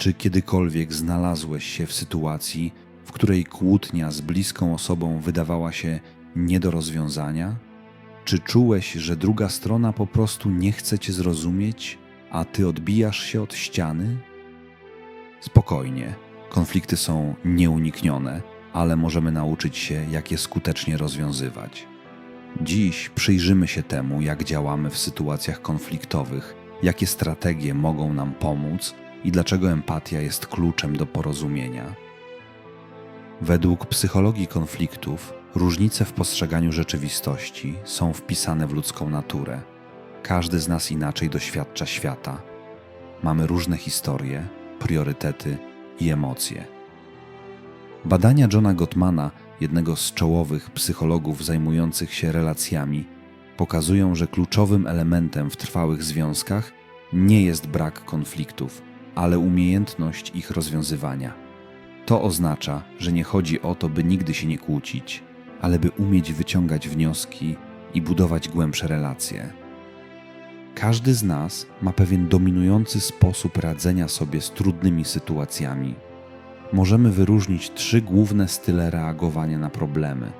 Czy kiedykolwiek znalazłeś się w sytuacji, w której kłótnia z bliską osobą wydawała się nie do rozwiązania? Czy czułeś, że druga strona po prostu nie chce cię zrozumieć, a ty odbijasz się od ściany? Spokojnie, konflikty są nieuniknione, ale możemy nauczyć się, jak je skutecznie rozwiązywać. Dziś przyjrzymy się temu, jak działamy w sytuacjach konfliktowych, jakie strategie mogą nam pomóc i dlaczego empatia jest kluczem do porozumienia. Według psychologii konfliktów, różnice w postrzeganiu rzeczywistości są wpisane w ludzką naturę. Każdy z nas inaczej doświadcza świata. Mamy różne historie, priorytety i emocje. Badania Johna Gottmana, jednego z czołowych psychologów zajmujących się relacjami, pokazują, że kluczowym elementem w trwałych związkach nie jest brak konfliktów, ale umiejętność ich rozwiązywania. To oznacza, że nie chodzi o to, by nigdy się nie kłócić, ale by umieć wyciągać wnioski i budować głębsze relacje. Każdy z nas ma pewien dominujący sposób radzenia sobie z trudnymi sytuacjami. Możemy wyróżnić trzy główne style reagowania na problemy.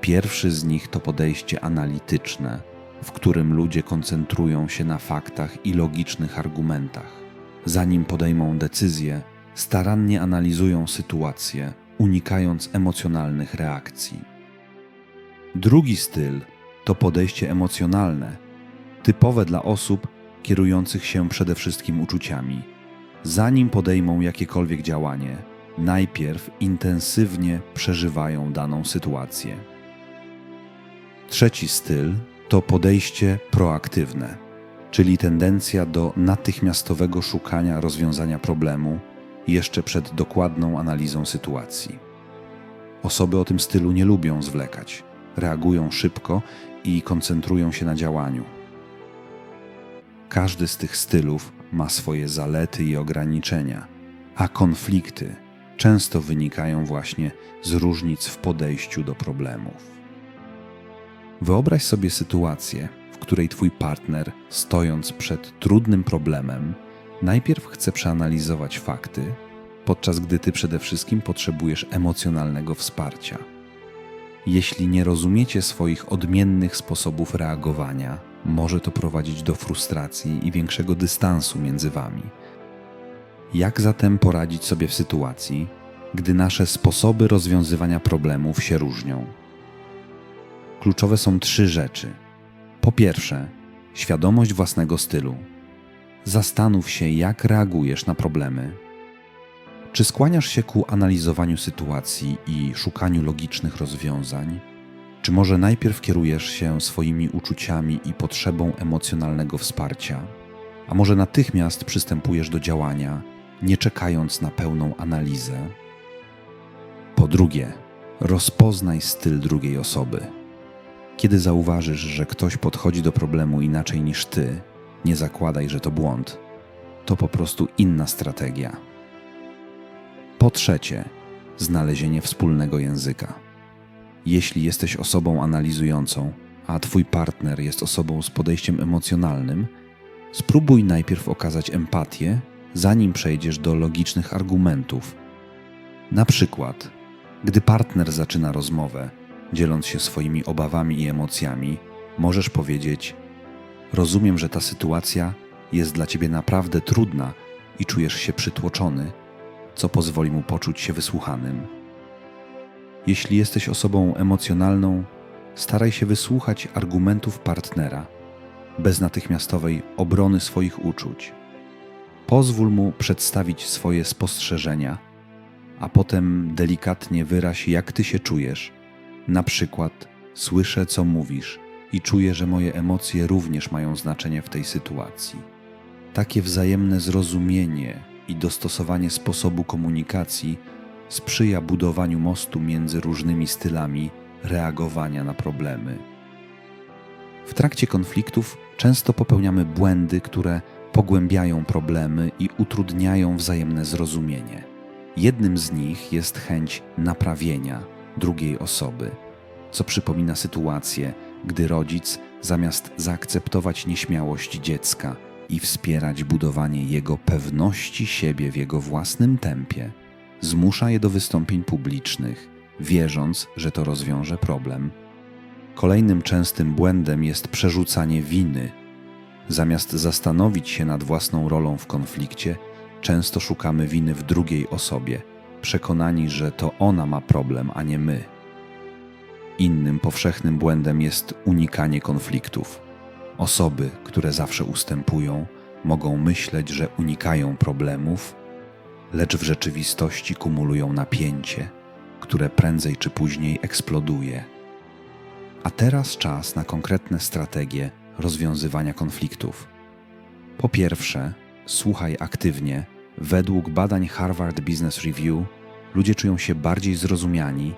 Pierwszy z nich to podejście analityczne, w którym ludzie koncentrują się na faktach i logicznych argumentach. Zanim podejmą decyzję, starannie analizują sytuację, unikając emocjonalnych reakcji. Drugi styl to podejście emocjonalne, typowe dla osób kierujących się przede wszystkim uczuciami. Zanim podejmą jakiekolwiek działanie, najpierw intensywnie przeżywają daną sytuację. Trzeci styl to podejście proaktywne, czyli tendencja do natychmiastowego szukania rozwiązania problemu jeszcze przed dokładną analizą sytuacji. Osoby o tym stylu nie lubią zwlekać, reagują szybko i koncentrują się na działaniu. Każdy z tych stylów ma swoje zalety i ograniczenia, a konflikty często wynikają właśnie z różnic w podejściu do problemów. Wyobraź sobie sytuację, w której twój partner, stojąc przed trudnym problemem, najpierw chce przeanalizować fakty, podczas gdy ty przede wszystkim potrzebujesz emocjonalnego wsparcia. Jeśli nie rozumiecie swoich odmiennych sposobów reagowania, może to prowadzić do frustracji i większego dystansu między wami. Jak zatem poradzić sobie w sytuacji, gdy nasze sposoby rozwiązywania problemów się różnią? Kluczowe są trzy rzeczy. Po pierwsze, świadomość własnego stylu. Zastanów się, jak reagujesz na problemy. Czy skłaniasz się ku analizowaniu sytuacji i szukaniu logicznych rozwiązań? Czy może najpierw kierujesz się swoimi uczuciami i potrzebą emocjonalnego wsparcia? A może natychmiast przystępujesz do działania, nie czekając na pełną analizę? Po drugie, rozpoznaj styl drugiej osoby. Kiedy zauważysz, że ktoś podchodzi do problemu inaczej niż ty, nie zakładaj, że to błąd. To po prostu inna strategia. Po trzecie, znalezienie wspólnego języka. Jeśli jesteś osobą analizującą, a twój partner jest osobą z podejściem emocjonalnym, spróbuj najpierw okazać empatię, zanim przejdziesz do logicznych argumentów. Na przykład, gdy partner zaczyna rozmowę, dzieląc się swoimi obawami i emocjami, możesz powiedzieć: Rozumiem, że ta sytuacja jest dla ciebie naprawdę trudna i czujesz się przytłoczony, co pozwoli mu poczuć się wysłuchanym. Jeśli jesteś osobą emocjonalną, staraj się wysłuchać argumentów partnera, bez natychmiastowej obrony swoich uczuć. Pozwól mu przedstawić swoje spostrzeżenia, a potem delikatnie wyraź, jak ty się czujesz. Na przykład, słyszę, co mówisz i czuję, że moje emocje również mają znaczenie w tej sytuacji. Takie wzajemne zrozumienie i dostosowanie sposobu komunikacji sprzyja budowaniu mostu między różnymi stylami reagowania na problemy. W trakcie konfliktów często popełniamy błędy, które pogłębiają problemy i utrudniają wzajemne zrozumienie. Jednym z nich jest chęć naprawienia drugiej osoby, co przypomina sytuację, gdy rodzic, zamiast zaakceptować nieśmiałość dziecka, i wspierać budowanie jego pewności siebie w jego własnym tempie, zmusza je do wystąpień publicznych, wierząc, że to rozwiąże problem. Kolejnym częstym błędem jest przerzucanie winy. Zamiast zastanowić się nad własną rolą w konflikcie, często szukamy winy w drugiej osobie, przekonani, że to ona ma problem, a nie my. Innym powszechnym błędem jest unikanie konfliktów. Osoby, które zawsze ustępują, mogą myśleć, że unikają problemów, lecz w rzeczywistości kumulują napięcie, które prędzej czy później eksploduje. A teraz czas na konkretne strategie rozwiązywania konfliktów. Po pierwsze, słuchaj aktywnie. Według badań Harvard Business Review ludzie czują się bardziej zrozumiani,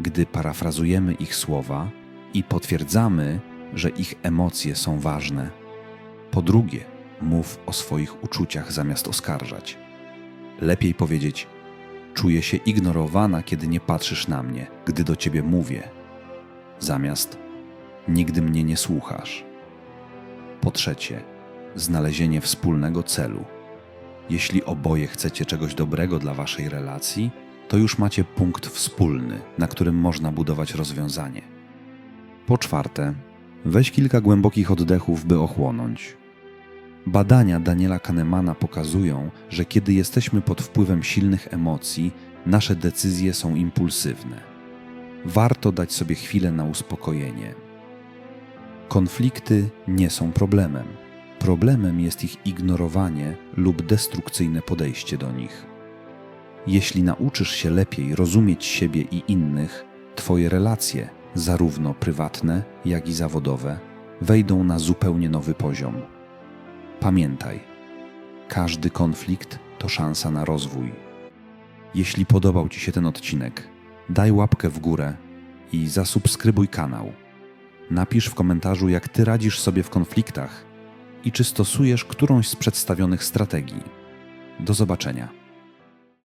gdy parafrazujemy ich słowa i potwierdzamy, że ich emocje są ważne. Po drugie, mów o swoich uczuciach zamiast oskarżać. Lepiej powiedzieć: Czuję się ignorowana, kiedy nie patrzysz na mnie, gdy do ciebie mówię, zamiast nigdy mnie nie słuchasz. Po trzecie, znalezienie wspólnego celu. Jeśli oboje chcecie czegoś dobrego dla waszej relacji, to już macie punkt wspólny, na którym można budować rozwiązanie. Po czwarte, weź kilka głębokich oddechów, by ochłonąć. Badania Daniela Kahnemana pokazują, że kiedy jesteśmy pod wpływem silnych emocji, nasze decyzje są impulsywne. Warto dać sobie chwilę na uspokojenie. Konflikty nie są problemem. Problemem jest ich ignorowanie lub destrukcyjne podejście do nich. Jeśli nauczysz się lepiej rozumieć siebie i innych, Twoje relacje, zarówno prywatne, jak i zawodowe, wejdą na zupełnie nowy poziom. Pamiętaj, każdy konflikt to szansa na rozwój. Jeśli podobał Ci się ten odcinek, daj łapkę w górę i zasubskrybuj kanał. Napisz w komentarzu, jak Ty radzisz sobie w konfliktach i czy stosujesz którąś z przedstawionych strategii. Do zobaczenia.